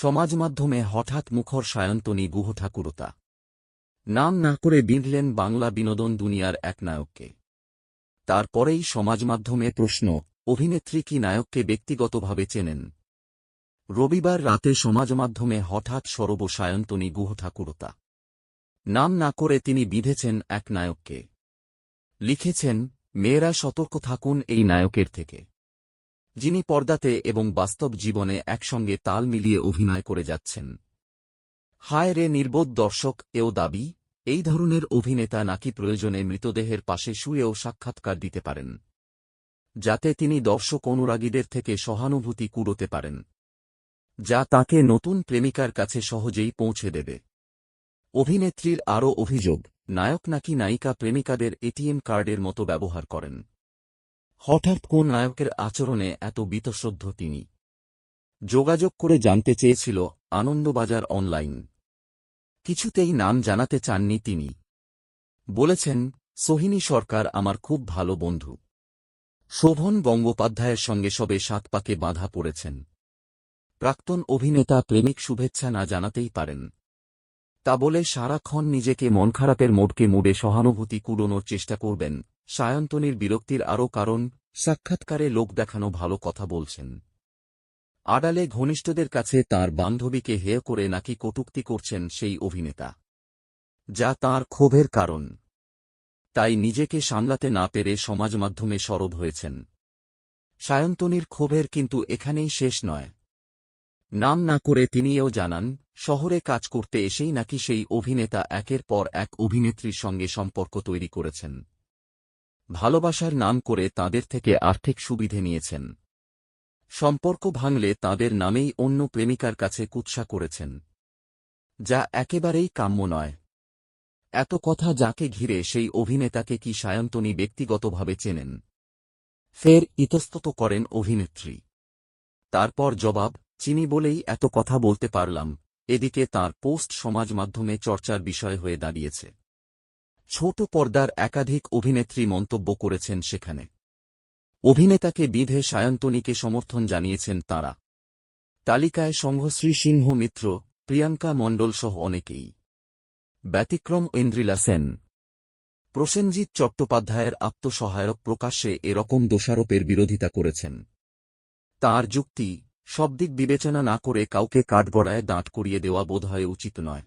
সমাজ মাধ্যমে হঠাৎ মুখর সায়ন্তনী গুহ ঠাকুরতা নাম না করে বিঁধলেন বাংলা বিনোদন দুনিয়ার এক নায়ককে। তারপরেই সমাজ মাধ্যমে প্রশ্ন, অভিনেত্রী কি নায়ককে ব্যক্তিগতভাবে চেনেন? রবিবার রাতে সমাজ মাধ্যমে হঠাৎ সরব সায়ন্তনী গুহ ঠাকুরতা নাম না করে তিনি বিঁধেছেন এক নায়ককে। লিখেছেন, মেয়েরা সতর্ক থাকুন এই নায়কের থেকে। যিনি পর্দাতে এবং বাস্তব জীবনে একসঙ্গে তাল মিলিয়ে অভিনয় করে যাচ্ছেন। হায় রে নির্বোধ দর্শক, এও দাবি, এই ধরনের অভিনেতা নাকি প্রয়োজনে মৃতদেহের পাশে শুয়েও সাক্ষাৎকার দিতে পারেন। যাতে তিনি দর্শক অনুরাগীদের থেকে সহানুভূতি কুড়োতে পারেন। যা তাকে নতুন প্রেমিকার কাছে সহজেই পৌঁছে দেবে। অভিনেত্রীর আরও অভিযোগ, নায়ক নাকি নায়িকা প্রেমিকাদের এটিএম কার্ডের মতো ব্যবহার করেন। হঠাৎ কোন নায়কের আচরণে এত বিতশ্রদ্ধ তিনি? যোগাযোগ করে জানতে চেয়েছিল আনন্দবাজার অনলাইন। কিছুতেই নাম জানাতে চাননি তিনি। বলেছেন, সোহিনী সরকার আমার খুব ভালো বন্ধু। শোভন গঙ্গোপাধ্যায়ের সঙ্গে সবে সাত পাকে বাঁধা পড়েছেন। প্রাক্তন অভিনেতা প্রেমিক শুভেচ্ছা না জানাতেই পারেন। তা বলে সারাক্ষণ নিজেকে মন খারাপের মোড়কে মুড়ে সহানুভূতি কুড়োনোর চেষ্টা করবেন সায়ন্তনীর বিরক্তির আরও কারণ সাক্ষাৎকারে লোক দেখানো ভালো কথা বলছেন। আড়ালে ঘনিষ্ঠদের কাছে তার বান্ধবীকে হেয় করে নাকি কটুক্তি করছেন সেই অভিনেতা। যা তার ক্ষোভের কারণ। তাই নিজেকে সামলাতে না পেরে সমাজ মাধ্যমে সরব হয়েছেন। সায়ন্তনীর ক্ষোভের কিন্তু এখানেই শেষ নয়। নাম না করে তিনিও জানান, শহরে কাজ করতে এসেই নাকি সেই অভিনেতা একের পর এক অভিনেত্রীর সঙ্গে সম্পর্ক তৈরি করেছেন। ভালোবাসার নাম করে তাদের থেকে আর্থিক সুবিধে নিয়েছেন। সম্পর্ক ভাঙলে তাদের নামেই অন্য প্রেমিকার কাছে কুৎসা করেছেন। যা একেবারেই কাম্য নয়। এত কথা যাকে ঘিরে সেই অভিনেতাকে কি সায়ন্তনী ব্যক্তিগতভাবে চেনেন? ফের ইতস্তত করেন অভিনেত্রী। তারপর জবাব, চিনি বলেই এত কথা বলতে পারলাম। এদিকে তার পোস্ট সমাজ মাধ্যমে চর্চার বিষয় হয়ে দাঁড়িয়েছে। ছোট পর্দার একাধিক অভিনেত্রী মন্তব্য করেছেন সেখানে। অভিনেতাকে বিধে সায়ন্তনীকে সমর্থন জানিয়েছেন তাঁরা। তালিকায় সংঘশ্রী সিংহ মিত্র, প্রিয়াঙ্কা মণ্ডল সহ অনেকেই। ব্যতিক্রম ঐন্দ্রিলা সেন। প্রসেনজিৎ চট্টোপাধ্যায়ের আত্মসহায়ক প্রকাশ্যে এরকম দোষারোপের বিরোধিতা করেছেন। তার যুক্তি, সব দিক বিবেচনা না করে কাউকে কাঠগড়ায় দাঁট করিয়ে দেওয়া বোধহয় উচিত নয়।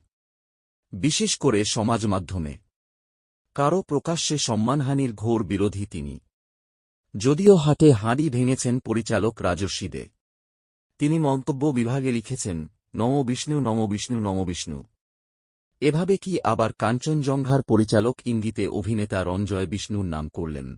বিশেষ করে সমাজ মাধ্যমে। কারও প্রকাশ্যে সম্মানহানির ঘোর বিরোধী তিনি। যদিও হাটে হাঁড়ি ভেঙেছেন পরিচালক রাজস্বী দে। তিনি মন্তব্য বিভাগে লিখেছেন, নম বিষ্ণু নম বিষ্ণু নম বিষ্ণু। এভাবে কি আবার কাঞ্চনজঙ্ঘার পরিচালক ইঙ্গিতে অভিনেতা রঞ্জয় বিষ্ণুর নাম করলেন?